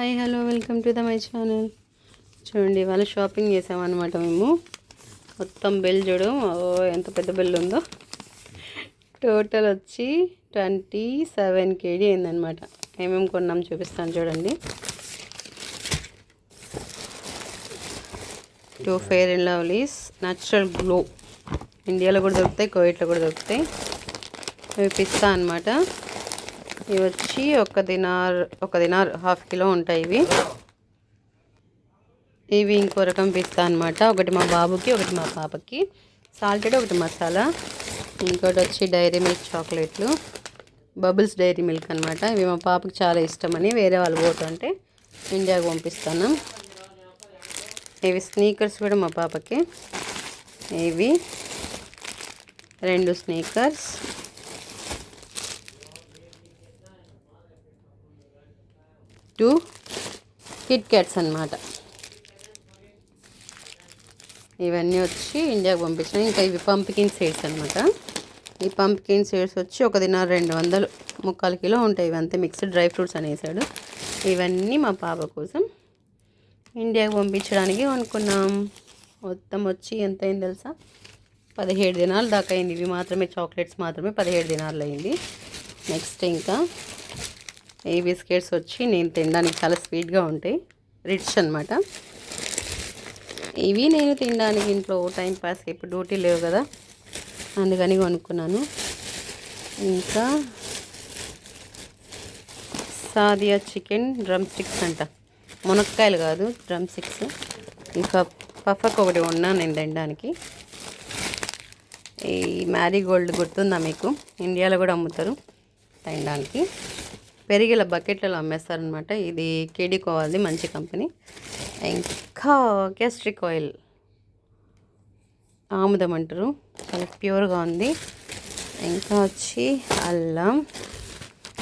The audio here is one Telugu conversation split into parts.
Hi hello welcome to the my channel. చూడండి ఇవాళ షాపింగ్ చేసామన్నమాట మేము. మొత్తం బిల్ చూడు ఓ ఎంత పెద్ద బిల్ ఉందో. టోటల్ వచ్చి ట్వంటీ సెవెన్ కేజీ అయిందనమాట ఏమేమి కొన్నాం చూపిస్తాను చూడండి. Two Fair and Lovely's natural glow ఇండియాలో కూడా దొరుకుతాయి కోవిట్లో కూడా దొరుకుతాయి. ఇవి పిస్తా అనమాట ఇవి వచ్చి ఒక దినార్ ఒక దినార్ హాఫ్ కిలో ఉంటాయి ఇవి. ఇవి ఇంకో రకం పిస్తా అనమాట ఒకటి మా బాబుకి ఒకటి మా పాపకి. సాల్టెడ్ ఒకటి మసాలా. ఇంకోటి వచ్చి డైరీ మిల్క్ చాక్లెట్లు. బబుల్స్ డైరీ మిల్క్ అనమాట ఇవి మా పాపకి చాలా ఇష్టమని వేరే వాళ్ళు పోతుంటే ఇండియాకి పంపిస్తాను. ఇవి స్నీకర్స్ కూడా మా పాపకి. ఇవి రెండు స్నీకర్స్. టూ కిట్ క్యాట్స్ అనమాట ఇవన్నీ వచ్చి ఇండియాకి పంపించిన. ఇంకా ఇవి పంపికిన్ సీడ్స్ అనమాట ఈ పంపికిన్ సీడ్స్ వచ్చి ఒక దిన రెండు వందలు ముక్కాలు కిలో ఉంటాయి. ఇవంతా మిక్స్డ్ డ్రై ఫ్రూట్స్ అనేసాడు. ఇవన్నీ మా పాప కోసం ఇండియాకి పంపించడానికి అనుకున్నాం. మొత్తం వచ్చి ఎంత అయింది తెలుసా? పదిహేడు దినాలు దాకా అయింది. ఇవి మాత్రమే చాక్లెట్స్ మాత్రమే పదిహేడు దినాలు అయింది. నెక్స్ట్ ఇంకా ఈ బిస్కెట్స్ వచ్చి నేను తినడానికి చాలా స్వీట్గా ఉంటాయి. రిచ్ అనమాట ఇవి నేను తినడానికి ఇంట్లో టైం పాస్ ఇప్పుడు డ్యూటీ లేవు కదా. అందుకని కొనుక్కున్నాను. ఇంకా సాదియా చికెన్ డ్రమ్ స్టిక్స్ అంట. మునక్కాయలు కాదు డ్రమ్ స్టిక్స్. ఇంకా పఫక్ ఒకటి ఉన్నా నేను తినడానికి. ఈ మ్యారీగోల్డ్ గుర్తుందా మీకు? ఇండియాలో కూడా అమ్ముతారు తినడానికి. పెరిగేల బకెట్లలో అమ్మేస్తారనమాట. ఇది కేడికో అది మంచి కంపెనీ. ఇంకా గ్యాస్ట్రిక్ ఆయిల్ ఆముదం అంటారు. చాలా ప్యూర్గా ఉంది. ఇంకా వచ్చి అల్లం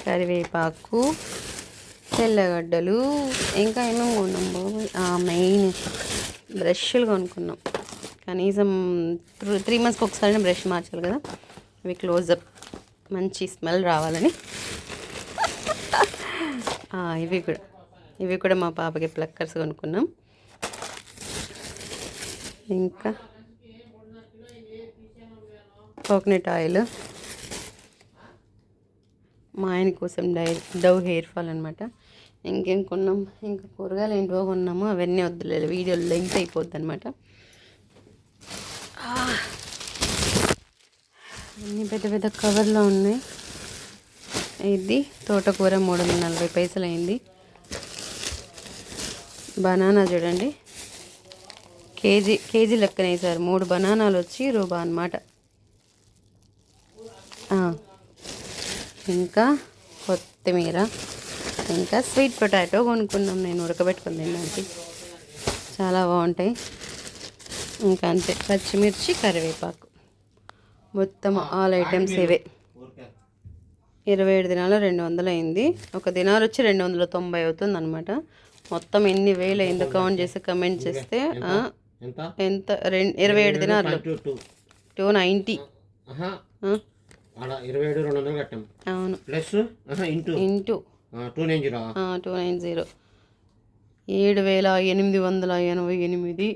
కరివేపాకు తెల్లగడ్డలు. ఇంకా ఏమేమి కొన్నాం బాబు? మెయిన్ బ్రష్లు కొనుక్కున్నాం. కనీసం త్రీ మంత్స్కి ఒకసారి బ్రష్ మార్చాలి కదా. ఇవి క్లోజప్ మంచి స్మెల్ రావాలని. ఇవి కూడా. ఇవి కూడా మా పాపకి ప్లక్కర్స్ కొనుక్కున్నాం. ఇంకా కోకోనట్ ఆయిల్ మా ఆయన కోసం డై డవ్ హెయిర్ ఫాల్ అనమాట ఇంకేం కొన్నాం? ఇంకా కూరగాయలు ఏంటో కొన్నాము. అవన్నీ వద్దులేదు వీడియో లెంగ్త్ అయిపోద్ది అనమాట అన్నీ పెద్ద పెద్ద కవర్లో ఉన్నాయి. ఇది తోటకూర మూడు వందల నలభై పైసలు అయింది బనానా చూడండి. కేజీ కేజీ లెక్కన వేసారు మూడు బనానాలు వచ్చి రూబా అనమాట ఇంకా కొత్తిమీర. ఇంకా స్వీట్ పొటాటో కొనుక్కున్నాం నేను ఉడకబెట్టుకుని తినడానికి. చాలా బాగుంటాయి. ఇంకా అంతే. పచ్చిమిర్చి కరివేపాకు. మొత్తం ఆల్ ఐటమ్స్ ఇవే. ఇరవై ఏడు దినాలు రెండు వందలు అయింది ఒక దినాలు వచ్చి రెండు వందల తొంభై అవుతుంది అనమాట మొత్తం ఎన్ని వేలు అయిందో కౌంట్ చేసి కమెంట్ చేస్తే ఎంత? రెండు ఇరవై ఏడు దినాలు టూ నైంటీ. అవును. Into. Two nine zero. Two nine zero. ఏడు వేల ఎనిమిది వందల ఎనభై ఎనిమిది.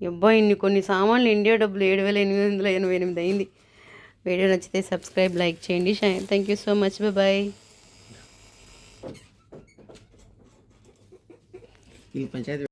అబ్బాయి ఇన్ని కొన్ని సామాన్లు ఇండియా డబ్బులు ఏడు వేల ఎనిమిది వందల ఎనభై ఎనిమిది అయింది. వీడియో నచ్చితే సబ్స్క్రైబ్ లైక్ చేయండి thank you so much bye ఈ పంచాయతీ